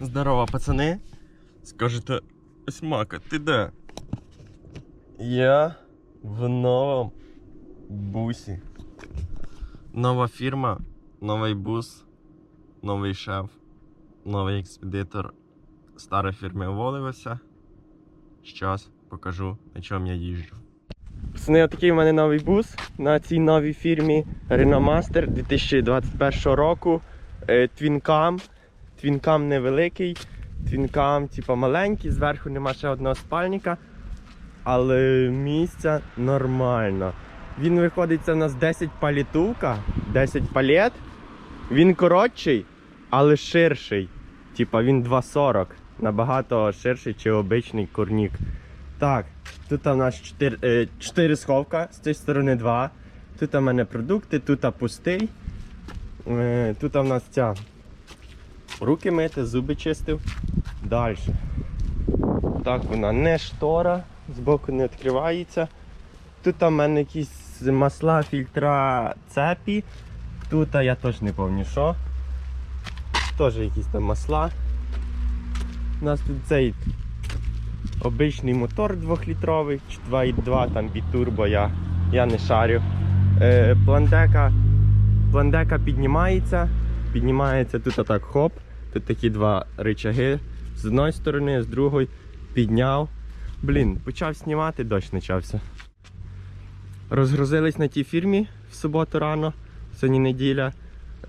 Здорово, пацани. Скажете, Осьмака, ти де? Я в новому бусі. Нова фірма, новий бус, новий шеф, новий експедитор. Стара фірма уволився. Щас покажу, на чому я їжджу. Пацани, отакий в мене новий бус на цій новій фірмі Renault Master 2021 року. Е, Твінкам. Твінкам невеликий, твінкам типа маленький, зверху нема ще одного спальника. Але місця нормально. Він виходить, це у нас 10 палітувка, 10 палет. Він коротший, але ширший. Типа він 2,40. Набагато ширший, чи обичний курнік. Так, тут у нас 4, 4 сховка, з цієї сторони 2. Тут у мене продукти, тут пустий. Е, Тут у нас ця руки мити, зуби чистив. Далі. Так, вона не штора, збоку не відкривається. Тут у мене якісь масла, фільтра цепі. Тут я теж не пам'ятаю що. Теж якісь там масла. У нас тут цей обичний мотор 2-літровий, чи 2,2 там бітурбо, я, я не шарю. Е, пландека, пландека піднімається, піднімається тут отак хоп. Тут такі два рычаги. З одної сторони, з другої підняв. Блін, почав знімати, дощ почався. Розгрузились на тій фірмі в суботу рано, сьогодні неділя.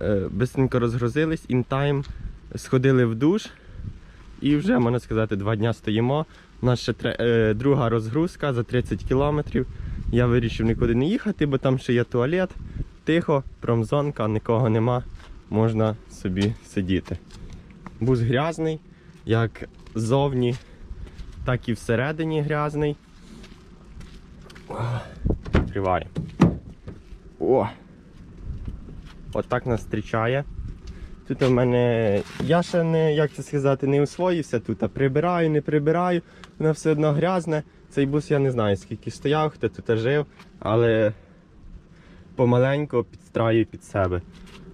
Е, Бистренько розгрузились, інтайм, сходили в душ. І вже, можна сказати, два дня стоїмо. У нас ще тре- е, друга розгрузка за 30 кілометрів. Я вирішив нікуди не їхати, бо там ще є туалет. Тихо, промзонка, нікого нема, можна собі сидіти. Бус грязний, як ззовні, так і всередині грязний. Відкриваємо. О! Отак нас зустрічає. Тут у мене. Я ще не, як це сказати, не освоївся тут, а прибираю, не прибираю, воно все одно грязне. Цей бус я не знаю скільки стояв, хто тут жив, але помаленьку підстраю під себе.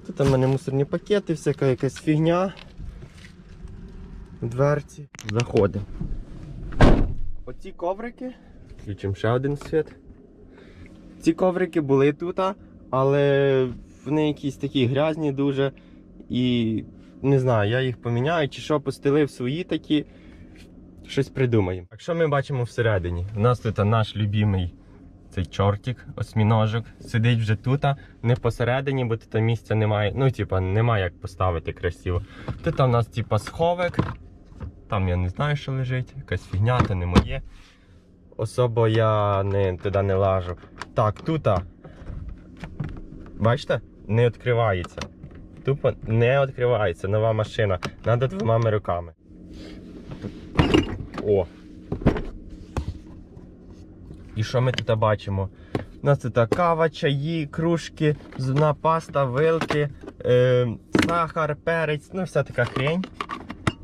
Тут у мене мусорні пакети, всяка якась фігня. Дверці. Заходимо. Оці коврики. Включимо ще один світ. Ці коврики були тут, але вони якісь такі грязні дуже. І не знаю, я їх поміняю чи що, постелив свої такі. Щось придумаємо. Так що ми бачимо всередині? У нас тут наш любимий цей чортик, осьміножок, сидить вже тут, не посередині, бо тут місця немає. Ну, типа, немає як поставити красиво. Тут у нас, типа, сховик. Там я не знаю, що лежить, якась фігня, то не моє. Особо я не, туди не лажу. Так, тут. Бачите? Не відкривається. Тупо не відкривається. Нова машина. Надо двома руками. О. І що ми тут бачимо? У нас тут кава, чаї, кружки, зубна паста, вилки, е, сахар, перець, ну вся така хрень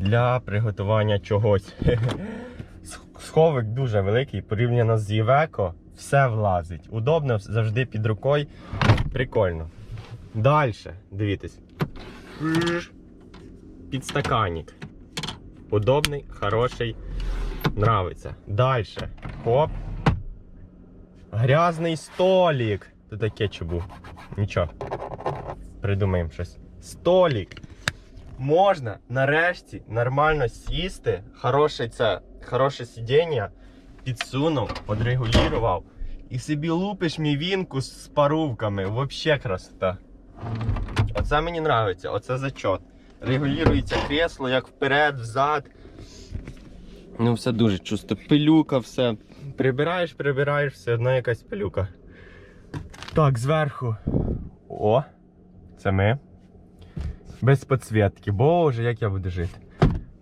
для приготування чогось. Сховик дуже великий, порівняно з Євеко, все влазить. Удобно, завжди під рукою. Прикольно. Далі, дивіться. Підстаканник. Удобний, хороший, нравиться. Далі. Хоп. Грязний столик. Тут таке чубу. Нічого. Придумаємо щось. Столик. Можна нарешті нормально сісти. Хороше це, хороше сидіння. Підсунув, подрегулював. І собі лупиш мівінку з парувками. Вообще красота. Оце мені подобається, оце зачот. Регулюється кресло як вперед, взад. Ну, все дуже чисто. Пилюка, все. Прибираєш, прибираєш, все одно якась пилюка. Так, зверху. О, це ми. Без підсвітки. Боже, як я буду жити.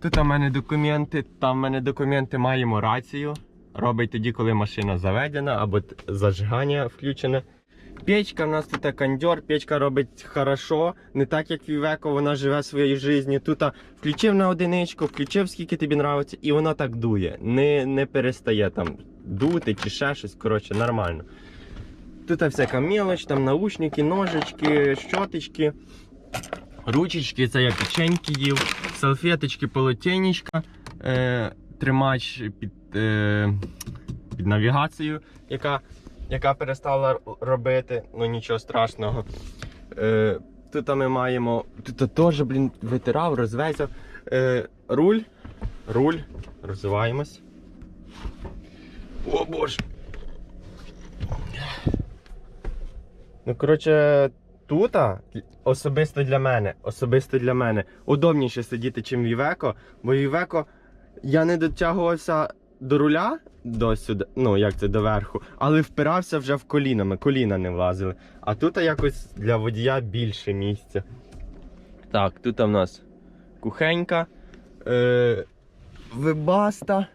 Тут у мене документи, там у мене документи маємо рацію. Робить тоді, коли машина заведена або зажигання включене. Печка в нас тут кондьор, печка робить хорошо, не так як Вівеко, вона живе своєю життю. Тут включив на одиничку, включив скільки тобі нравиться, і вона так дує. Не, не перестає там дути чи ще щось. Коротше, нормально. Тут всяка мелоч, там наушники, ножички, щоточки. Ручечки, це я печеньки їв. салфеточки, полотенечка, е, тримач під, е, під навігацією, яка, яка перестала робити, ну нічого страшного. Е, тут ми маємо. Тут теж, блін, витирав, розвесив. Е, руль. Руль. Розвиваємось. О боже. Ну, коротше, тут особисто для мене, особисто для мене удобніше сидіти, чим Вівеко, бо Вівеко я не дотягувався до руля до сюди, ну як це доверху, але впирався вже в колінами, коліна не влазили. А тут якось для водія більше місця. Так, тут у нас кухенька. Е, вибаста.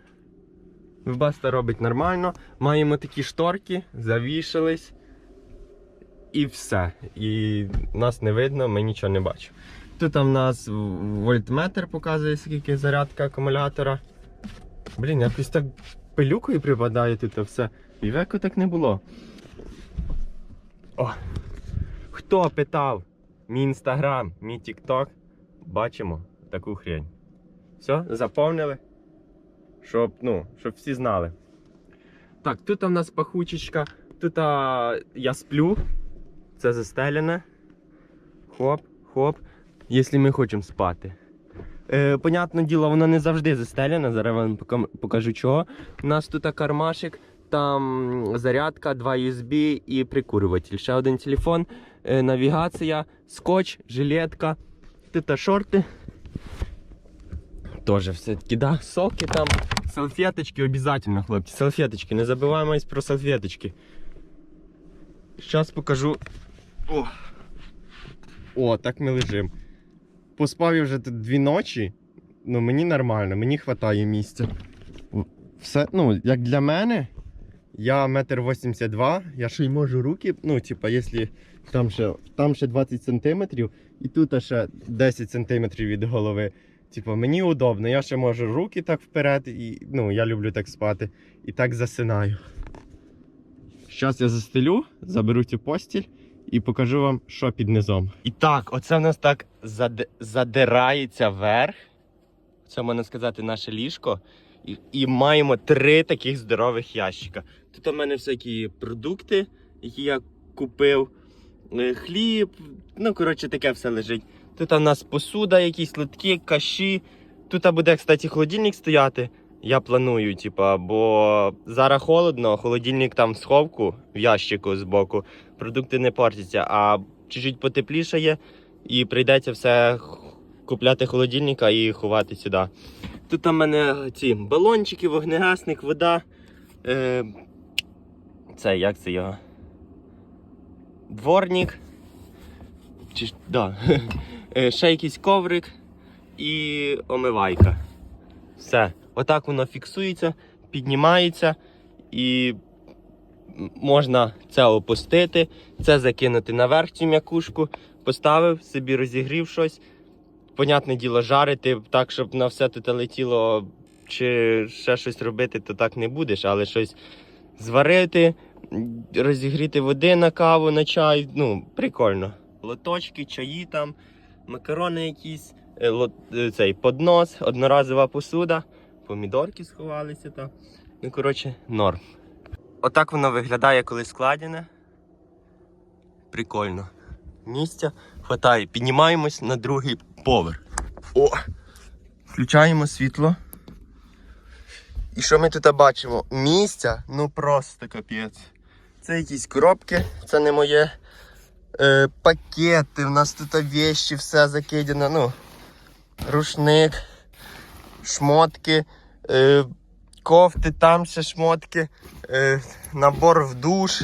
Вибаста робить нормально. Маємо такі шторки, завішались. І все. І нас не видно, ми нічого не бачимо. Тут в нас вольтметр показує, скільки зарядка акумулятора. Блін, якось так пилюкою припадає тут все. І веко так не було. О! Хто питав мій інстаграм, мій тікток, бачимо таку хрень. Все, заповнили. Щоб, ну, щоб всі знали. Так, тут у нас пахучечка, тут а, я сплю. Це застелене. Хоп, хоп. Якщо ми хочемо спати. Е, понятне діло, воно не завжди застелене. Зараз вам покажу чого. У нас тут кармашик, там зарядка, два USB і прикурюватель. Ще один телефон, е, навігація, скотч, жилетка, тут шорти. Тоже все-таки, да, соки там, салфеточки обязательно, хлопці. Салфеточки, не забуваємось про салфеточки. Зараз покажу. О, О так ми лежимо. Поспав я вже тут дві ночі. Ну мені нормально, мені вистачає місця. Все, ну, як для мене, я метр 82, я ще й можу руки, ну, типа, якщо там ще, там ще 20 сантиметрів, і тут ще 10 сантиметрів від голови. Типа, мені удобно, я ще можу руки так вперед, і ну, я люблю так спати. І так засинаю. Зараз я застелю, заберу цю постіль і покажу вам, що під низом. І так, оце в нас так заде- задирається вверх. Це можна сказати наше ліжко. І, і маємо три таких здорових ящика. Тут у мене всякі продукти, які я купив, е, хліб, ну коротше, таке все лежить. Тут у нас посуда, якісь литки, каші. Тут буде, кстати, холодильник стояти. Я планую, типа, бо зараз холодно, холодильник там в сховку в ящику збоку, продукти не портяться, а чуть-чуть потеплішає і прийдеться все купляти холодильника і ховати сюди. Тут у мене ці балончики, вогнегасник, вода. Е, це як це його? Дворник. Чи, да. Е, Ще якийсь коврик і омивайка. Все. Отак воно фіксується, піднімається і можна це опустити, це закинути наверх цю м'якушку, поставив, собі розігрів щось. Понятне діло, жарити так, щоб на все тут летіло, чи ще щось робити, то так не будеш, але щось зварити, розігріти води на каву, на чай. Ну, прикольно. Лоточки, чаї там, макарони якісь, е, лот- е, цей поднос, одноразова посуда, помідорки сховалися там. Ну, коротше, норм. Отак воно виглядає, коли складене. Прикольно. Місця хватає. Піднімаємось на другий поверх. О! Включаємо світло. І що ми тут бачимо? Місця, ну просто капець. Це якісь коробки, це не моє. Е, пакети, в нас тут вещі, все закидано. Ну, рушник, шмотки, е, кофти, там ще шмотки, е, набор в душ,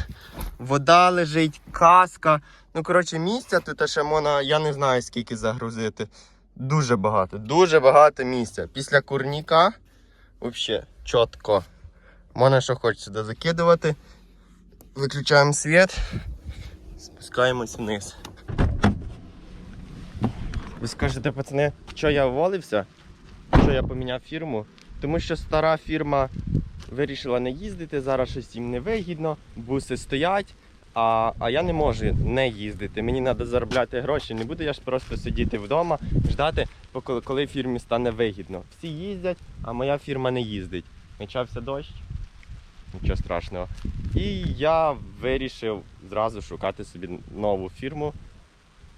вода лежить, каска. Ну, коротше, місця тут ще можна, я не знаю скільки загрузити. Дуже багато, дуже багато місця. Після курніка взагалі чітко. Можна що хочеш сюди закидувати. Виключаємо світ, спускаємось вниз. Ви скажете, пацани, що я уволився? Що я поміняв фірму? Тому що стара фірма вирішила не їздити, зараз щось їм не вигідно, буси стоять, а, а я не можу не їздити. Мені треба заробляти гроші. Не буду я ж просто сидіти вдома, ждати. коли- фірмі стане вигідно. Всі їздять, а моя фірма не їздить. Почався дощ, нічого страшного. І я вирішив зразу шукати собі нову фірму.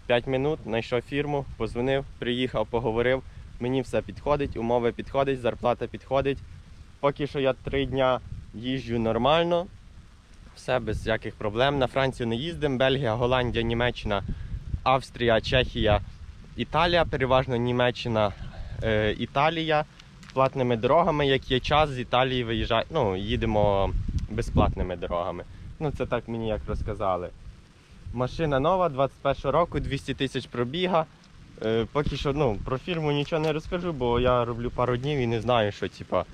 5 минут знайшов фірму, позвонив, приїхав, поговорив. Мені все підходить, умови підходять, зарплата підходить. Поки що я три дня їжджу нормально, все без всяких проблем. На Францію не їздимо. Бельгія, Голландія, Німеччина, Австрія, Чехія, Італія, переважно Німеччина, е, Італія. Платними дорогами, як є час, з Італії виїжджаємо, ну, їдемо безплатними дорогами. Ну, це так мені як розказали. Машина нова, 21 року, 200 тисяч пробіга. Е, поки що ну, про фірму нічого не розкажу, бо я роблю пару днів і не знаю, що, типа,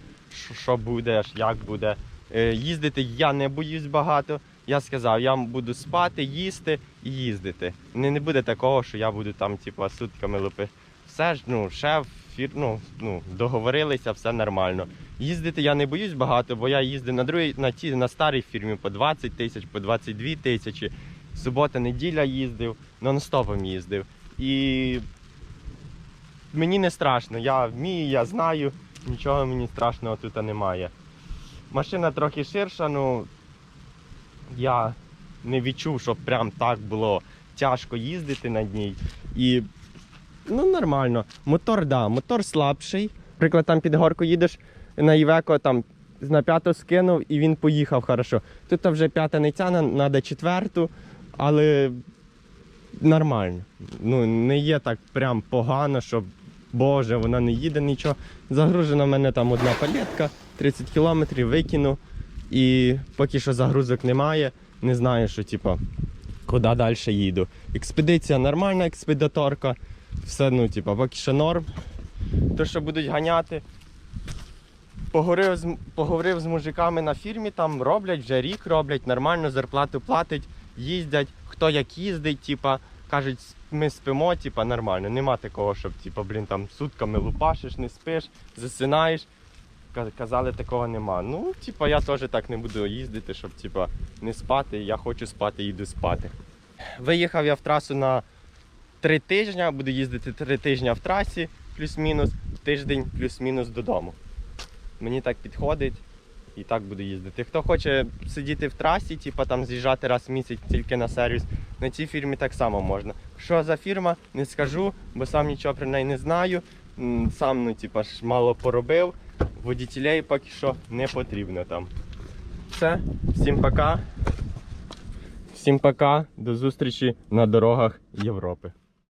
що, буде, як буде. Е, їздити я не боюсь багато. Я сказав, я буду спати, їсти і їздити. Не, не буде такого, що я буду там, типа, сутками лупи. Все ж, ну, шеф, фір, ну, ну, договорилися, все нормально. Їздити я не боюсь багато, бо я їздив на другій, на ті, на старій фірмі по 20 тисяч, по 22 тисячі. Субота, неділя їздив, нон-стопом їздив. І мені не страшно, я вмію, я знаю, нічого мені страшного тут немає. Машина трохи ширша, ну я не відчув, щоб прям так було тяжко їздити на ній. І ну нормально. Мотор, да, мотор слабший. Наприклад, там під горку їдеш на Івеко, там на п'яту скинув і він поїхав хорошо. Тут вже п'ята не тяне, треба четверту, але нормально. Ну, не є так прям погано, щоб Боже, вона не їде нічого. Загружена в мене там одна палетка, 30 кілометрів викинув. І поки що загрузок немає, не знаю, що типа, куди далі їду. Експедиція нормальна, експедиторка. Все, ну, типа, поки що норм. То, що будуть ганяти. Поговорив з, поговорив з мужиками на фірмі, там роблять, вже рік роблять, нормально зарплату платять, їздять, хто як їздить, типа, кажуть, ми спимо, типа, нормально. Нема такого, щоб типа, блін, там сутками лупашиш, не спиш, засинаєш. Казали, такого нема. Ну, типа, я теж так не буду їздити, щоб типа, не спати. Я хочу спати, їду спати. Виїхав я в трасу на три тижні, буду їздити три тижні в трасі, плюс-мінус, тиждень плюс-мінус додому. Мені так підходить і так буду їздити. Хто хоче сидіти в трасі, типа там з'їжджати раз в місяць тільки на сервіс, на цій фірмі так само можна. Що за фірма, не скажу, бо сам нічого про неї не знаю. Сам ну, типа, ж мало поробив. Водітелей поки що не потрібно там. Все, всім пока. Всім пока, до зустрічі на дорогах Європи.